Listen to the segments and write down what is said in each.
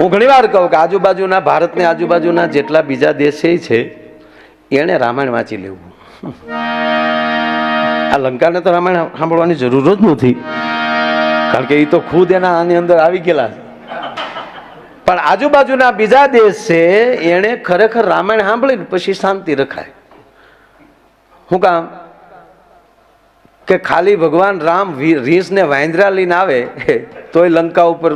હું ઘણી વાર કહું કે આજુબાજુના ભારતની આજુબાજુના જેટલા બીજા દેશ છે, એણે રામાયણ વાંચી લેવું. આ લંકાને તો રામાયણ સાંભળવાની જરૂર જ નથી. કારણ કે એ તો ખુદ એના આની અંદર આવી ગયેલા પણ આજુબાજુના બીજા દેશ છે, એણે ખરેખર રામાયણ સાંભળીને પછી શાંતિ રખાય. શું કામ? કે ખાલી ભગવાન રામ રીસને વાંદરા લઈને આવે, તોય લંકા ઉપર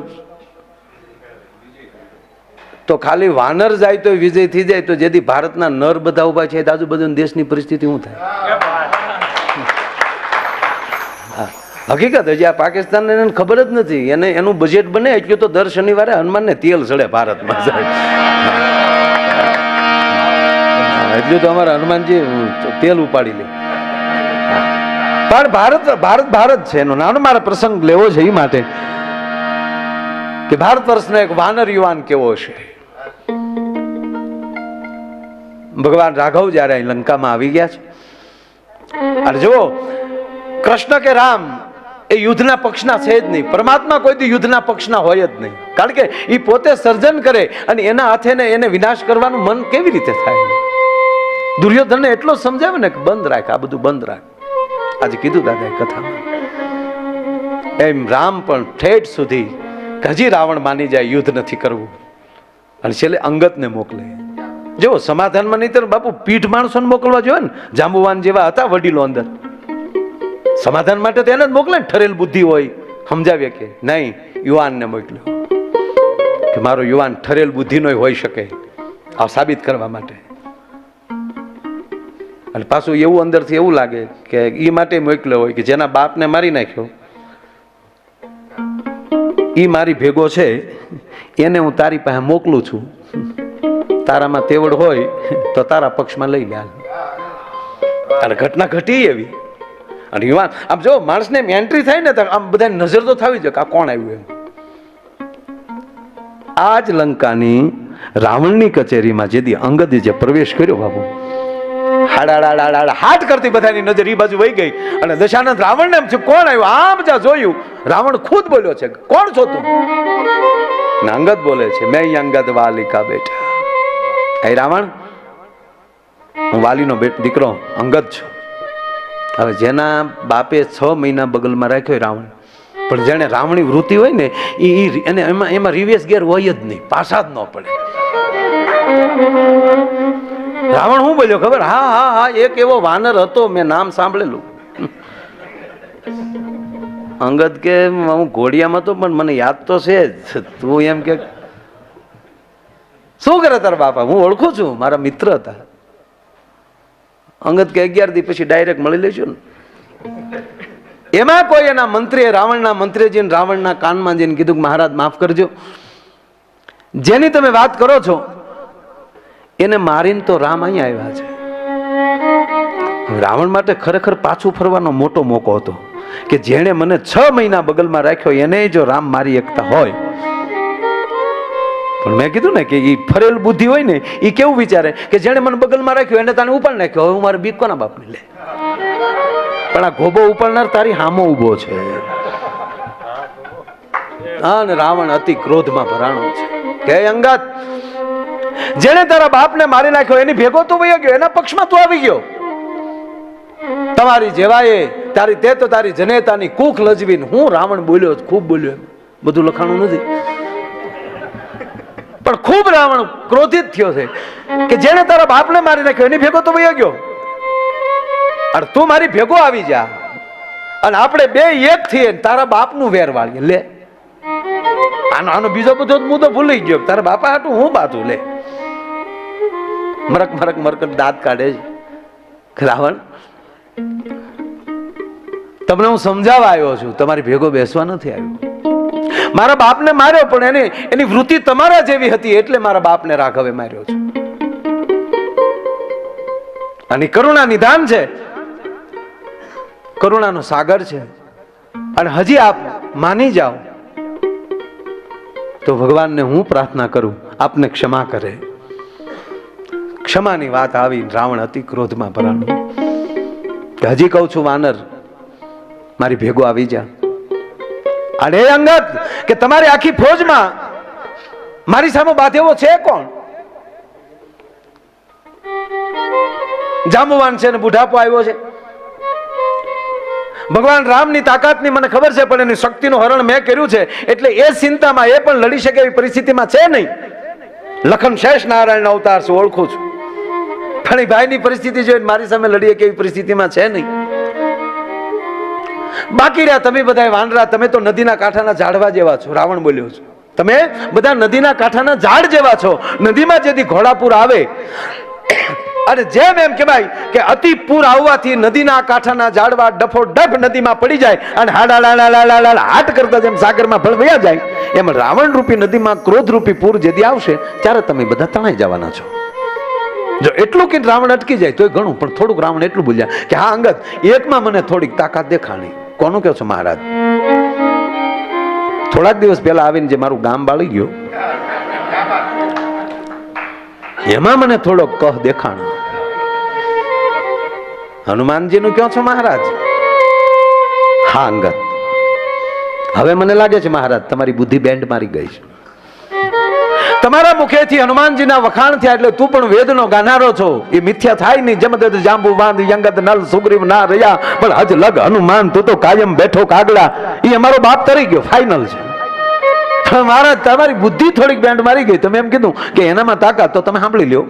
તો ખાલી વાનર જાય તો વિજય થઈ જાય, તો જેથી ભારતના નર બધા ઊભા છે આજુબાજુના દેશની પરિસ્થિતિ શું થાય? હકીકત હજી આ પાકિસ્તાન એને ખબર જ નથી. એને એનું બજેટ બને, એટલું તો દર શનિવારે હનુમાનને તેલ ચડે ભારતમાં જાય એટલું તો અમારા હનુમાનજી તેલ ઉપાડી લે. પણ ભારત ભારત ભારત છે એનો નાનો મારે પ્રસંગ લેવો છે એ માટે કે ભારત વર્ષનો એક વાનર યુવાન કેવો છે ભગવાન રાઘવ જ્યારે લંકામાં આવી ગયા છે. અને જુઓ, કૃષ્ણ કે રામ એ યુદ્ધના પક્ષના છે જ નહીં. પરમાત્મા કોઈ યુદ્ધના પક્ષના હોય જ નહીં. કારણ કે એ પોતે સર્જન કરે અને એના હાથે ને એને વિનાશ કરવાનું મન કેવી રીતે થાય? દુર્યોધનને એટલો સમજાવે ને કે બંધ રાખ, આ બધું બંધ રાખ. આજે કીધું દાદા કથામાં. એમ રામ પણ ઠેઠ સુધી હજી રાવણ માની જાય, યુદ્ધ નથી કરવું. અને છેલ્લે અંગતને મોકલે. જો, સમાધાનમાં નહીં તો બાપુ પીઠ માણસોને મોકલવા જોઈએ ને. જાંબુવાન જેવા હતા વડીલો અંદર. સમાધાન માટે તો એને જ મોકલે ને, ઠરેલ બુદ્ધિ હોય. સમજાવીએ કે નહીં, યુવાનને મોકલ્યો. કે મારો યુવાન ઠરેલ બુદ્ધિનો હોઈ શકે. આ સાબિત કરવા માટે. અને પાછું એવું અંદરથી એવું લાગે કે એ માટે મોકલ્યો હોય કે જેના બાપને મારી નાખ્યો. એ મારી ભેગો છે એને હું તારી પાસે મોકલું છું. તારામાં તેવડ હોય, તો તારા પક્ષમાં લઈ લે. અને ઘટના ઘટી એવી. અને યુવાન આમ જો માણસને એન્ટ્રી થાય ને તો આમ બધા નજર તો થવી જોઈએ કે આ કોણ આવ્યું એમ. આ જ લંકાની રાવણની કચેરીમાં જેથી અંગદે જે પ્રવેશ કર્યો બાબુ હાથ કરતી બધાની નજર એ બાજુ વહી ગઈ. અને દશાનંદ રાવણને એમ છે કોણ આવ્યું? આમ જા જોયું. રાવણ ખુદ બોલ્યો છે કોણ છો તું? ને અંગદ બોલે છે, મેં અંગત વાલિકા બેટા. હે રાવણ, હું વાલીનો દીકરો, અંગત છું. હવે જેના બાપે છ મહિના બગલમાં રાખ્યો રાવણ, પણ જેને રાવણી વૃત્તિ હોય ને એ અને એમાં એમાં રિવેશ ગેર હોય જ નહીં, પાછા જ ન પડે. રાવણ શું બોલ્યો? ખબર? હા હા હા, એક એવો વાનર હતો, મેં નામ સાંભળેલું. અંગદ કે હું ઘોડિયામાં તો પણ મને યાદ તો છે જ. તું એમ કે, શું કરે તારા બાપા? હું ઓળખું છું, મારા મિત્ર હતા. અંગત કે અગિયાર દી પછી ડાયરેક્ટ મળી લઈશું ને. એમાં કોઈ એના મંત્રીએ, રાવણના મંત્રીજીને રાવણના કાનમાં જઈને કીધું કે મહારાજ, માફ કરજો. જેની તમે વાત કરો છો, એને મારીને તો રામ અહીંયા આવ્યા છે. રાવણ માટે ખરેખર પાછું ફરવાનો મોટો મોકો હતો. કે જેણે મને છ મહિના બગલમાં રાખ્યો, એને જો રામ મારી એકતા હોય. પણ મેં કીધું ને કે એ ફરેલ બુદ્ધિ હોય ને એ કેવું વિચારે કે જેણે મને બગલમાં રાખ્યો, એને તને ઉપાડ નાખ્યો, હવે હું મારે બીક બાપને લે? પણ આ ગોબો ઉપાડનાર તારી હામો ઊભો છે. હા ને રાવણ અતિ ક્રોધમાં ભરાણો છે. કે અંગત, જેણે તારા બાપને મારી નાખ્યો, એની ભેગો તું વયો ગયો, એના પક્ષમાં તું આવી ગયો. તમારી જેવાએ તારી તે તો તારી જનેતાની કૂખ લજવીને હું રાવણ બોલ્યો ખૂબ બોલ્યો બધું લખાણું નથી. પણ ખૂબ રાવણ ક્રોધિત થયો છે કે જેને તારા બાપને મારી નાખ્યો, એની ભેગો તો ગયો. અને તું મારી ભેગો આવી જા. અને આપણે બે એક થઈએ તારા બાપનું વેર વાળીએ. લે. આનો આનો બીજો બધો જ મુદ્દો ભૂલી ગયો. તારા બાપા હાટું હું બાતું લે. મરક મરક મરક દાંત કાઢે છે. રાવણ તમને હું સમજાવવા આવ્યો છું. તમારી ભેગો બેસવા નથી આવ્યો. મારા બાપને માર્યો પણ એને એની વૃત્તિ તમારા જેવી હતી એટલે મારા બાપને રાઘવે માર્યો છે. અને કરુણા નિધાન છે. કરુણાનો સાગર છે. અને હજી આપ માની જાઓ. તો ભગવાનને હું પ્રાર્થના કરું, આપને ક્ષમા કરે. ક્ષમાની વાત આવી, રાવણ અતિ ક્રોધમાં ભરાણું હજી કહું છું, વાનર મારી ભેગો આવી જા. અરે અંગત, કે તમારી આખી ફોજમાં મારી સામે બાધેવો છે કોણ? જામવાન છે ને બુઢાપો આવ્યો છે. ભગવાન રામની તાકાતની મને ખબર છે, પણ એની શક્તિનું હરણ મેં કર્યું છે, એટલે એ ચિંતામાં એ પણ લડી શકે એવી પરિસ્થિતિમાં છે નહીં. લખન શેષ નારાયણ અવતાર છું, ઓળખું છું. પણ ભાઈની પરિસ્થિતિ જોઈને મારી સામે લડીએ કેવી પરિસ્થિતિમાં છે નહીં. બાકી રહ્યા તમે બધા વાનરા તમે તો નદીના કાંઠાના ઝાડવા જેવા છો, રાવણ બોલ્યો છો. તમે બધા નદીના કાંઠાના ઝાડ જેવા છો, નદીમાં જેથી ઘોડાપુર આવે. અને જેમ એમ કહેવાય કે અતિ પૂર આવવાથી નદીના કાંઠાના ઝાડવા ડફો ડફ નદીમાં પડી જાય અને હાડા હાટ કરતા જેમ સાગરમાં ભળવયા જાય, એમ રાવણ રૂપી નદીમાં ક્રોધ રૂપી પૂર જેથી આવશે, ત્યારે તમે બધા તણાઈ જવાના છો. જો એટલું કે રાવણ અટકી જાય, તોય ઘણું, પણ થોડુંક રાવણ એટલું ભૂલ્યા કે હા અંગત એકમાં મને થોડીક તાકાત દેખાણી. કોનું કહો છો મહારાજ? થોડાક દિવસ પહેલા આવીને જે મારું ગામ બાળી ગયું, એમાં મને થોડો કહ દેખાણો. હનુમાનજીનું કહો છો મહારાજ? હા અંગત. હવે મને લાગે છે મહારાજ, તમારી બુદ્ધિ બેન્ડ મારી ગઈ છે. તમારા મુખેથી હનુમાનજીના વખાણ થયા એટલે તું પણ વેદનો ગાનારો છો. એ મિથ્યા થાય નહીં. જેમ દત જાંબુ બાંધ યંગત નલ સુગ્રીવ ના રહ્યા. પણ હજ લગ હનુમાન, તું તો કાયમ બેઠો કાગડા. એ અમારો બાપ તરી ગયો. ફાઇનલ છે. મારા, તમારી બુદ્ધિ થોડીક બેન્ડ મારી ગઈ. તમે એમ કીધું કે એનામાં તાકાત તો તમે સાંભળી લ્યો.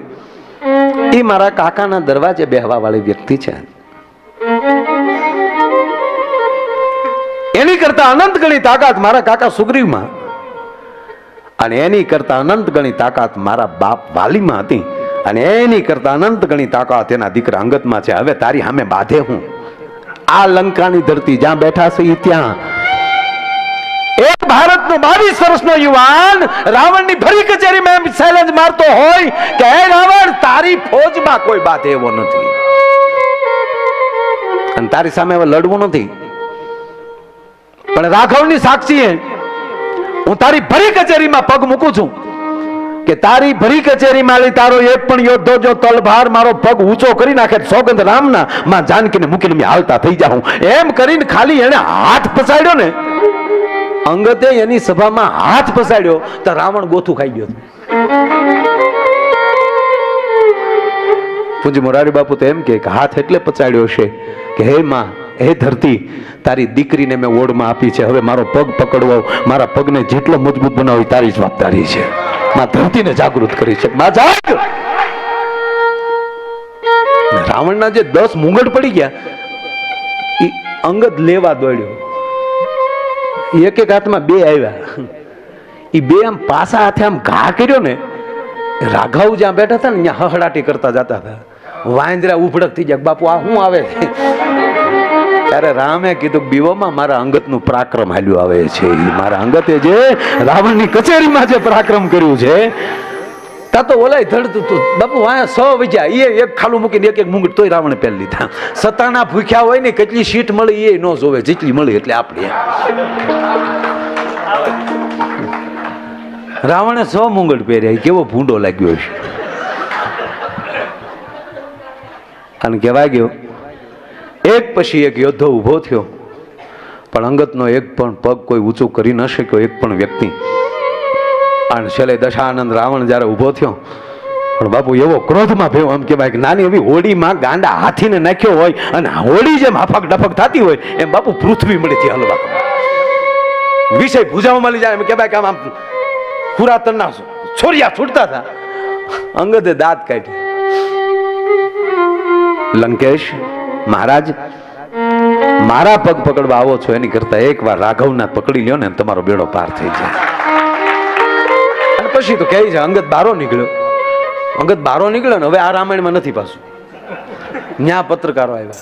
એ મારા કાકાના દરવાજે બેહવા વાળી વ્યક્તિ છે. એની કરતા અનંત ગણી તાકાત મારા કાકા સુગ્રીવમાં. અને એની કરતા અનંત ગણી તાકાત મારા બાપ વાલીમાં હતી. અને એની કરતા અનંત ગણી તાકાત એના દીકરા અંગતમાં છે. હવે તારી સામે બાધે હું. આ લંકાની ધરતી જ્યાં બેઠા છે એ ત્યાં. એ ભારતનો બાવીસ વર્ષનો યુવાન રાવણની ભરી કચેરીમાં એમ મારતો હોય કે, હે રાવણ, તારી ફોજમાં કોઈ બાધે એવો નથી. અને તારી સામે હવે લડવું નથી. પણ રાઘવની સાક્ષીએ હું તારી ભરી કચેરીમાં પગ મૂકું છું કે તારી ભરી કચેરીમાં લી તારો એક પણ યોદ્ધો જો તલભાર મારો પગ ઊંચો કરી નાખે સોગંદ રામના માં જાનકીને મૂકીને મેં હાલતા થઈ જાઉં. એમ કરીને ખાલી એને હાથ પસાડ્યો ને. અંગતે એની સભામાં હાથ પસાડ્યો તો રાવણ ગોથું ખાઈ ગયો. પૂજી મોરારી બાપુ તો એમ કે હાથ એટલે પચાડ્યો છે કે હે માં હે ધરતી, તારી દીકરીને મેં ઓળમાં આપી છે. હવે મારો પગ પકડવો, મારા પગને જેટલો મજબૂત બનાવી તારી જવાબદારી છે. માં ધરતીને જાગૃત કરી છે. માં જાગ! રાવણના જે દસ મુંગટ પડી ગયા એ અંગદ લેવા દોડ્યો. એક એક હાથમાં બે આવ્યા. એ બે આમ પાસા હાથે આમ ઘા કર્યો ને, રાઘવ જ્યાં બેઠા હતા ને, ત્યાં હહડાટી કરતા જતા હતા. વાંદરા ઉભડક થઈ જાય બાપુ, આ શું આવે? ત્યારે રામે કીધું, બીવોમાં મારા અંગતનું પરાક્રમ હાલ્યું આવે છે. મારા અંગતે જે રાવણની કચેરીમાં જે પરાક્રમ કર્યું છે તા તો ઓલાય ધડતું તું. બાપુ વાયા સો વજ્યા. એ એક ખાલું મૂકીને એક એક મુંગટ તોય રાવણે પહેરી લીધા. સતાના ભૂખ્યા હોય ને કેટલી સીટ મળી એ ન જોવે. જેટલી મળી એટલે આપણે. રાવણે સો મુંગટ પહેર્યા. કેવો ભૂંડો લાગ્યો છે. અને કહેવાય ગયો એક પછી એક યોદ્ધો ઊભો થયો. પણ અંગતનો એક પણ પગ કોઈ ઊંચું કરી ન શક્યો, એક પણ વ્યક્તિ. અને છેલ્લે દશાનંદ રાવણ જ્યારે ઊભો થયો, પણ બાપુ એવો ક્રોધમાં ભેવો આમ કહેવાય કે નાની એવી હોડીમાં ગાંડા હાથીને નાખ્યો હોય અને હોડી જેમ હાફક ડફક થતી હોય, એમ બાપુ પૃથ્વી મળીથી હલવા. વિષય ભૂજામાં મળી જાય એમ કહેવાય કે આમ આમ પુરાતનના છોરિયા છૂટતા હતા. અંગતે દાંત કાઢ્યા. લંકેશ મહારાજ, મારા પગ પકડવા આવો છો એની કરતા એકવાર રાઘવના પકડી લ્યો ને તમારો બેડો પાર થઈ જાય. પછી તો કહે છે, અંગત બારો નીકળ્યો. અંગત બારો નીકળ્યો ને હવે આ રામાયણમાં નથી પાછું. ન્યા પત્રકારો આવ્યા.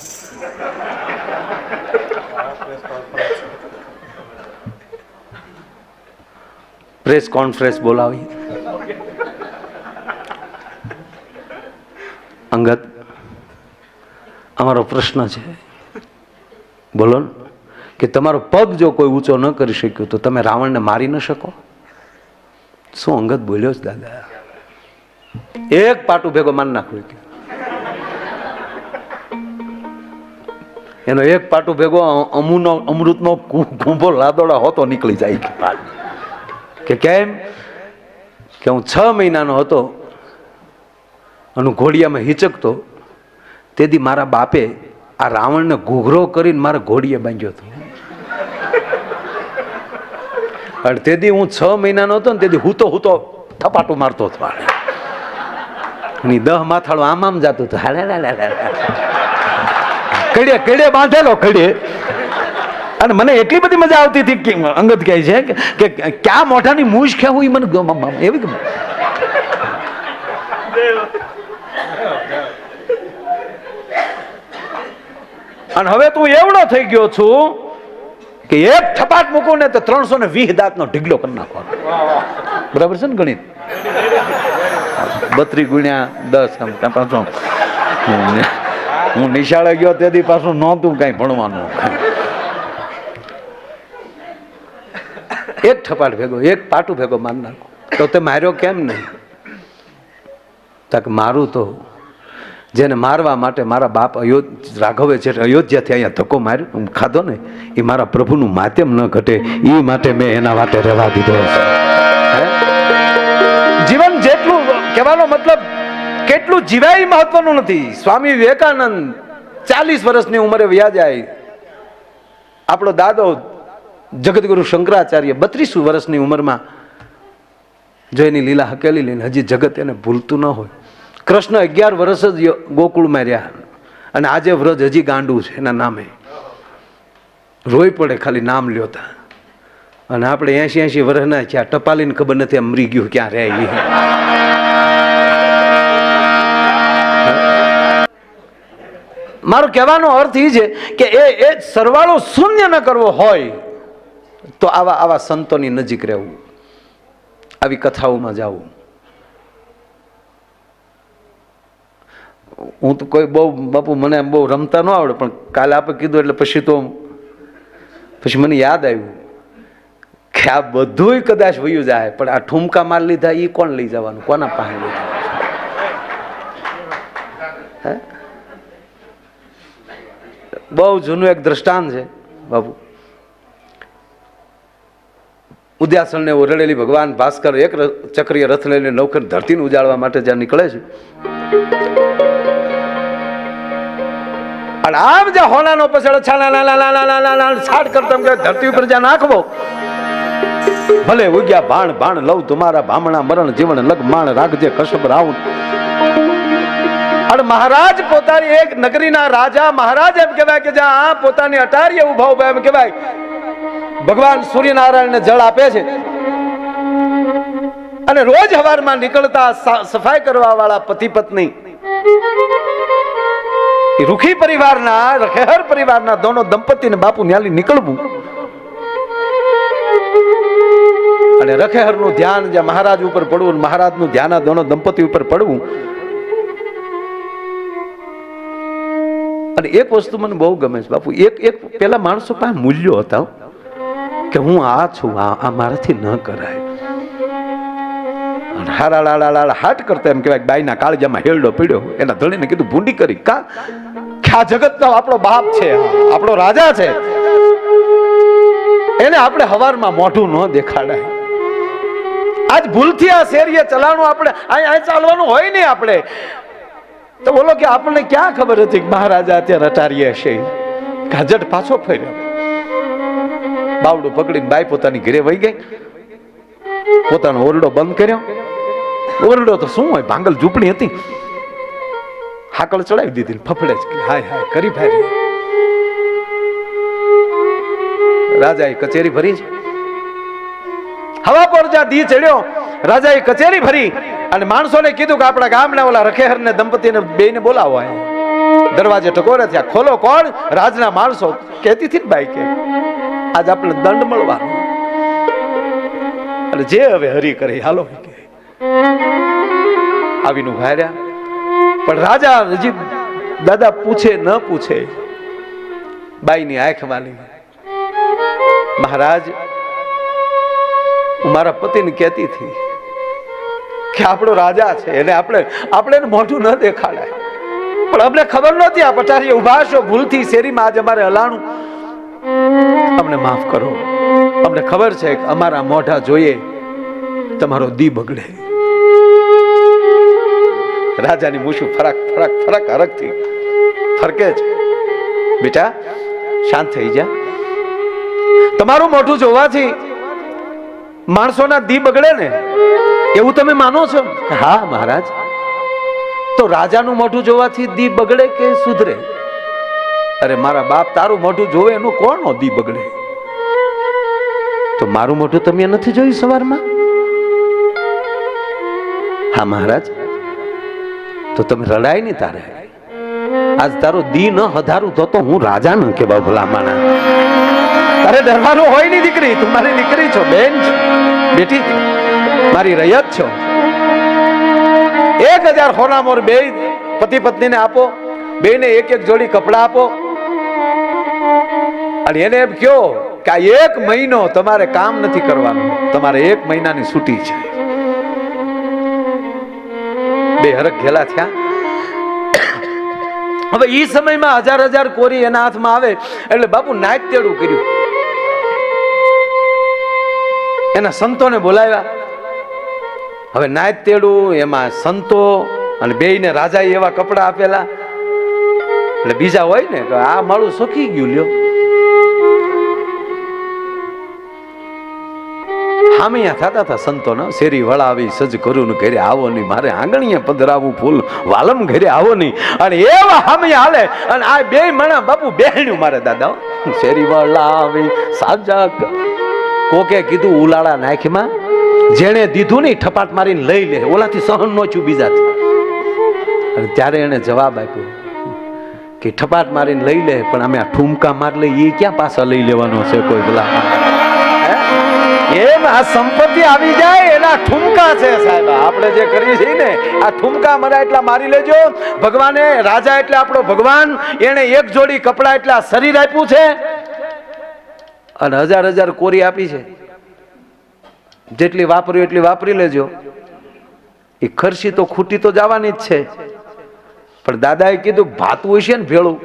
પ્રેસ કોન્ફરન્સ બોલાવી. અંગત અમારો પ્રશ્ન છે. બોલો કે તમારો પગ જો કોઈ ઊંચો ન કરી શક્યો તો તમે રાવણને મારી ન શકો? શું અંગત બોલ્યો છે, દાદા? એક પાટું ભેગો માન નાખ્યું કે એનો એક પાટું ભેગો અમુનો અમૃતનો કુંભો લાદોડા હોતો નીકળી જાય કે પાટ. કે કેમ? કે હું છ મહિનાનો હતો અને ઘોડિયામાં હિચકતો તેથી મારા બાપે આ રાવણને ઘૂઘરો કરીને મારા ઘોડીએ બાંધ્યો હતો અને તેથી હું છ મહિનાનો હતો ને તેથી હૂતો હૂતો થપાટું મારતો હતો. અને દહ માથાળું આમ આમ જતો હતું. કડે કડે બાંધેલો કડે અને મને એટલી બધી મજા આવતી હતી કે અંગત કહે છે કે ક્યાં મોઢાની મૂછ ખેવું એ મને એવી ગમે અને હવે તું એવડો થઈ ગયો છું કે એક થપાટ મૂકું ને તો ત્રણસો ને વીસ દાંતનો ઢીગલો કરી નાખવાનો. બરાબર છે ને ગણિત? બત્રી ગુણ્યા દસ આમ ત્યાં પાછો હું નિશાળે ગયો તેથી પાછું નહોતું કાંઈ ભણવાનું. એક થપાટ ભેગો, એક પાટું ભેગો માર નાખો. તો તે માર્યો કેમ નહીં? તક મારું તો જેને મારવા માટે મારા બાપ અયોધ રાઘવે છે અયોધ્યાથી અહીંયા ધક્કો માર્યો. ખાધો ને, એ મારા પ્રભુનું માધ્યમ ન ઘટે, એ માટે મેં એના માટે રહેવા દીધો છે? જીવન જેટલું, કહેવાનો મતલબ કેટલું જીવાય મહત્વનું નથી. સ્વામી વિવેકાનંદ ચાલીસ વર્ષની ઉંમરે વ્યા જાય આપણો દાદો જગતગુરુ શંકરાચાર્ય બત્રીસ વર્ષની ઉંમરમાં જો એની લીલા હકેલી લઈને હજી જગત એને ભૂલતું ન હોય. કૃષ્ણ અગિયાર વર્ષ જ ગોકુળમાં રહ્યા અને આજે વ્રજ હજી ગાંડું છે, એના નામે. રોઈ પડે ખાલી નામ લ્યોતા અને આપણે એસી એસી વર્ષના છે ટપાલીને ખબર નથી મરી ગયું ક્યાં રહે મારો કહેવાનો અર્થ એ છે કે એ એ સરવાળો શૂન્ય ન કરવો હોય, તો આવા આવા સંતોની નજીક રહેવું. આવી કથાઓમાં જવું. હું તો કોઈ બહુ, બાપુ મને આમ બહુ રમતા ન આવડે, પણ કાલે આપણે કીધું એટલે પછી તો પછી મને યાદ આવ્યું કે આ બધુંય કદાચ વયું જાય, પણ આ ઠુમકા માર લીધા એ કોણ લઈ જવાનું? કોના પાસે લીધા? બહુ જૂનું એક દ્રષ્ટાંત છે, બાપુ. ઉદ્યાસણને ઓરડેલી ભગવાન ભાસ્કર એક ચક્રીય રથ લઈને નૌકર ધરતીને ઉજાળવા માટે જ્યાં નીકળે છે. અને આમ જે હોનાનો પછેડો છાડ કરતો ધરતી ઉપર જ્યાં નાખવો. ભલે ઉગ્યા ભાણ ભાણ લવ તમારા ભામણા મરણ જીવન લગમાણ રાખજે કશબ રાઉન અને મહારાજ, પોતાની એક નગરીના રાજા મહારાજ એમ કહેવાય કે જ્યાં આ પોતાની અટારીએ ઊભા ઊભા એમ કહેવાય. ભગવાન સૂર્યનારાયણને જળ આપે છે. અને રોજ હવારમાં નીકળતા સફાઈ કરવા વાળા પતિ પત્ની એ રૂખી પરિવારના રખેહર પરિવારના દોનો દંપતી ને બાપુ ન્યાલી નીકળવું. અને રખેહરનું ધ્યાન જ્યાં મહારાજ ઉપર પડવું મહારાજનું ધ્યાન આ દોનો દંપતી ઉપર પડવું. અને એક વસ્તુ મને બહુ ગમે છે બાપુ, એક એક પેલા માણસો પાસે મૂલ્યો હતા કે હું આ છું, આ આ મારાથી ન કરાય. અને હારા લાલા લાલા હાટ કરતા એમ કહેવાય બાઈના કાળજામાં હેલડો પીડ્યો, એના ધણીને કીધું ભૂંડી કરી. કે? આ જગતનો આપણો બાપ છે આપણો રાજા છે. એને આપણે હવારમાં મોઢું ન દેખાડાય. આજ ભૂલથી આ શેરીએ ચલાણું આપણે અહીં ચાલવાનું હોય નહીં આપણે. તો બોલો કે આપણને ક્યાં ખબર હતી કે મહારાજા અત્યારે અટારીએ હશે ગાજટ પાછો ફર્યો. બાવડું પકડીને બાઈ પોતાની ઘરે વહી ગઈ. પોતાનો ઓરડો બંધ કર્યો. ઓરડો તો શું હોય, ભાંગલ ઝૂંપડી હતી. હાકળ ચડાવી દીધી ને ફફડે જ હાય હાય, કરી ફારી રાજાએ કચેરી ભરી છે. હવા પર જ્યાં દી ચડ્યો, રાજાએ કચેરી ભરી અને માણસોને કીધું કે આપણા ગામના ઓલા રખેહરને, દંપતીને બેને બોલાવો દરવાજે ટકોરે થયા, ખોલો કોણ? રાજના માણસો કહેતી હતી ને બાઈ કે, આજ આપણે દંડ મળવાનો. અને જે હવે હરી કરે, હાલો આવીને ઊભા રહ્યા. પણ રાજા હજી દાદા પૂછે, ન પૂછે, બાઈની આંખ વાલી. મહારાજ, હું મારા પતિને કહેતી હતી કે આપણો રાજા છે એને આપણે આપણે એને મોઢું ન દેખાડાય પણ અમને ખબર નહોતી આ પટારી ઊભા છો, ભૂલથી શેરીમાં આજે અમારે હલાણું. અમને માફ કરો. અમને ખબર છે કે અમારા મોઢા જોઈએ, તમારો દી બગડે. રાજાની મૂછું ફરક ફરક ફરક હરકથી ફરકે છે બેટા, શાંત થઈ જા. તમારું મોઢું જોવાથી માણસોના દી બગડે ને, એવું તમે માનો છો? હા, મહારાજ. તો રાજાનું મોઢું જોવાથી દી બગડે કે સુધરે? અરે, મારા બાપ તારું મોઢું જોવે, એનું કોણ દી બગડે? તો મારું મોઢું તમે નથી જોયું સવારમાં? હા, મહારાજ. તો તમે રડાય ને તારે. આજ તારો દી ન હધારું તો હું રાજા ન કે ભલા તારે ડરવાનું હોયની દીકરી, તું મારી દીકરી છો, બેન છો, બેટી મારી રૈયત છો. એક હજાર હોના મોર બે પતિ પત્નીને આપો બે ને એક એક જોડી કપડા આપો. અને એને એમ કયો કે એક મહિનો તમારે કામ નથી કરવાનું, તમારે એક મહિનાની છૂટી છે. બે હરક ઘેલા થયા. હવે ઈ સમયમાં હજાર હજાર કોરી એના હાથમાં આવે એટલે બાપુ નાયક તેડું કર્યું. એના સંતોને બોલાવ્યા. હવે નાયક તેડું, એમાં સંતો અને બેયને રાજાએ એવા કપડા આપેલા. એટલે બીજા હોય ને, તો આ માળું સુખી ગયું લ્યો. હામિયા થતા હતા સંતોનો. શેરી વળાવી સજ કરું ઘરે આવો નહીં, મારે આંગણીએ પધરાવું ફૂલ, વાલમ ઘરે આવો નહીં. અને એવા હામિયા હાલે. અને આ બે મણા બાપુ બેહણ્યું મારે દાદા શેરી વળાવી સાજા કોકે કીધું ઉલાળા નાખીમાં જેણે દીધું નહીં, ઠપાટ મારીને લઈ લે. ઓલાથી સહન નો છું બીજાથી. અને ત્યારે એને જવાબ આપ્યો કે ઠપાટ મારીને લઈ લે, પણ અમે આ ઠુમકા માર લઈએ, એ ક્યાં પાછા લઈ લેવાનો છે કોઈ હે? એમ આ સંપત્તિ આવી જાય, એના ઠુમકા છે સાહેબ. આપણે જે કરીએ છીએ ને, આ ઠુમકા મરા એટલા મારી લેજો. ભગવાને રાજા એટલે આપણો ભગવાન એને એક જોડી કપડા એટલા શરીર આપ્યું છે અને હજાર હજાર કોરી આપી છે. જેટલી વાપર્યું એટલી વાપરી લેજો. એ ખર્ચી તો ખૂટી તો જવાની જ છે. પણ દાદાએ કીધું, ભાતું હશે ને ભેળું.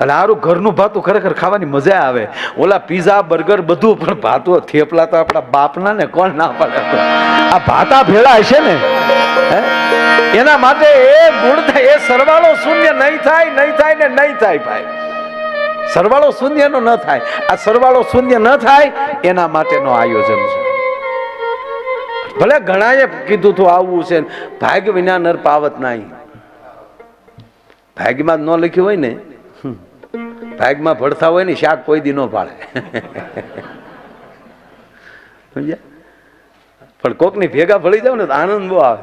અને હારું ઘરનું ભાતું ખરેખર ખાવાની મજા આવે. ઓલા પીઝા બર્ગર બધું, પણ ભાતું થેપલા તો આપણા બાપના ને કોણ ના પાડે? આ ભાતા ભેળા હશે ને? એના માટે એ ગુણ થાય, એ સરવાળો શૂન્ય નહીં થાય નહીં થાય ને નહીં થાય ભાઈ. સરવાળો શૂન્યનો ન થાય. આ સરવાળો શૂન્ય ન થાય, એના માટેનો આયોજન છે. ભલે ઘણાએ કીધું તું આવવું છે ભાગ વિના નર પાવત નહીં. ભાગ્યમાં ન લખ્યું હોય ને ભાગમાં ભળતા હોય ને શાક કોઈ દી ન પાડે સમજ્યા? પણ કોકની ભેગા ભળી જાવ ને તો આનંદ બહુ આવે.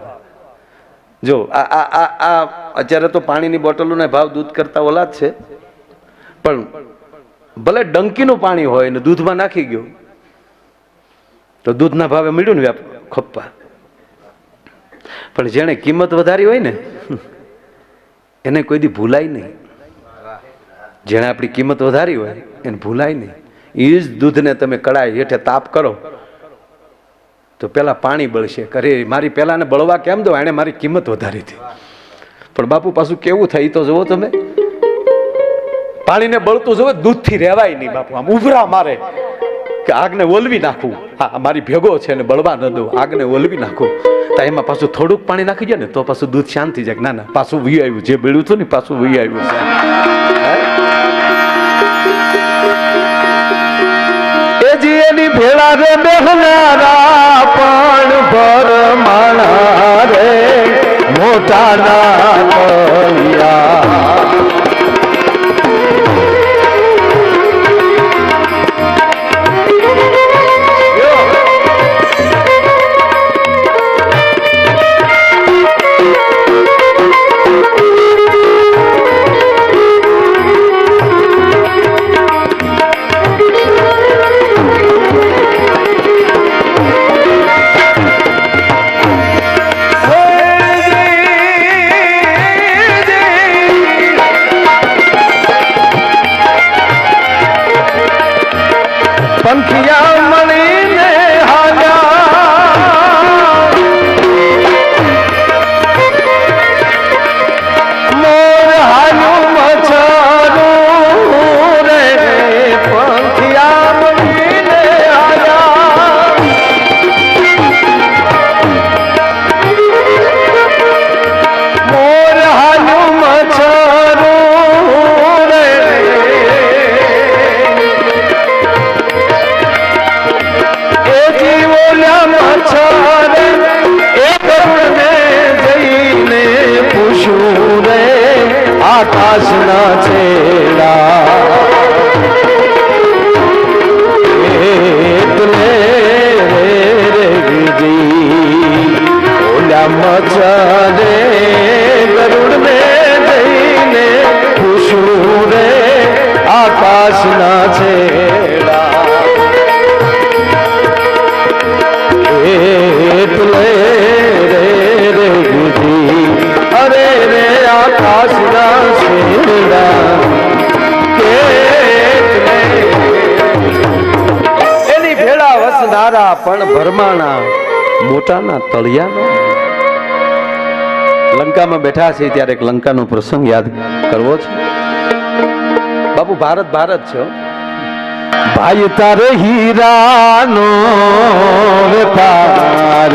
જો, આ આ આ અત્યારે તો પાણીની બોટલોના ભાવ દૂધ કરતા ઓલા જ છે. પણ ભલે ડંકીનું પાણી હોય ને દૂધમાં નાખી ગયું, તો દૂધના ભાવે મળ્યું ને વ્યાપ ખપ્પા. પણ જેણે કિંમત વધારી હોય ને, એને કોઈ દી ભૂલાય નહીં. જેણે આપણી કિંમત વધારી હોય, એને ભૂલાય નહીં. એ જ દૂધને તમે કડાઈ હેઠે તાપ કરો, તો પેલા પાણી બળશે. કરે મારી પેલાને બળવા કેમ દો? એણે મારી કિંમત વધારી હતી. પણ બાપુ પાછું કેવું થાય તો જુઓ તમે. પાણીને બળતું જોવે, દૂધથી રહેવાય નહીં બાપુ. આમ ઉભરા મારે કે આગને ઓલવી નાખું. હા મારી ભેગો છે ને બળવા ન દઉં. આગને ઓલવી નાખું. તો એમાં પાછું થોડુંક પાણી નાખી જાય ને, તો પાછું દૂધ શાંતિ જાય. ના ના, પાછું વી આવ્યું. જે બળ્યું હતું ને, પાછું વી આવ્યું હે? એ જી એની ભેળા રે બેહનારા પણ ઓલામાં છારે એ કરુણને જઈને પૂછું રે, આકાશના છેડા. મચારે ગરુડ ને જઈને ખુશું રે, આકાશના છેડા. ભેળા પણ ભરમાણા મોટાના તળિયાનો લંકામાં બેઠા છે ત્યારે એક લંકાનો પ્રસંગ યાદ કરવો છે બાપુ, ભારત ભારત છે. ભાઈ, તારે હીરાનો વેપાર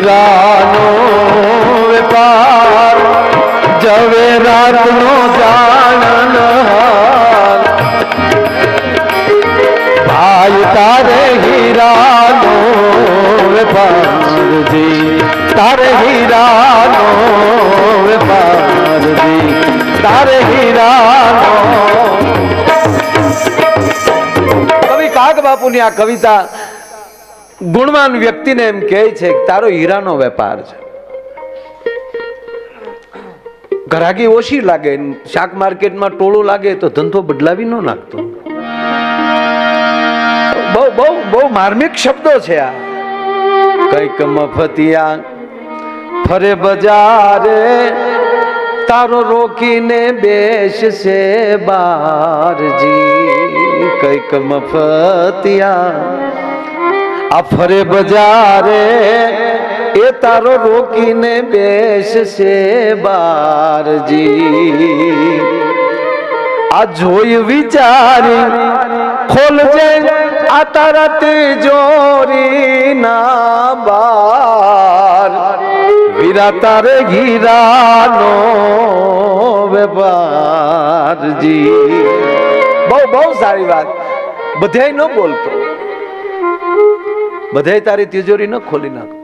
હીરાનો વેપાર ઝવેરાતનો જાણન ભાઈ તારે હીરાનો વેપારજી, તારે હીરાનો વેપારજી, તારે હીરાનો કવિ કાગ બાપુની આ કવિતા ગુણવાન વ્યક્તિને એમ કહે છે તારો હીરાનો વેપાર છે. ઘરાકી ઓછી લાગે, શાક માર્કેટમાં ટોળું લાગે તો ધંધો બદલાવી ન નાખતો. બહુ બહુ બહુ માર્મિક શબ્દો છે આ. કંઈક મફતિયા ફરે બજારે, તારો રોકીને બેસશે બારજી. કંઈક મફતિયા આ ફરે બજારે, એ તારો રોકીને બેસશે બારજી. આ જોઈ વિચારી, ખોલજે આ તારા તિજોરી ના બાર. વીરા તારે ગીરાનો વેપારજી. બહુ બહુ સારી વાત. બધાય ન બોલતો. બધાય તારી તિજોરી ન ખોલી નાખતો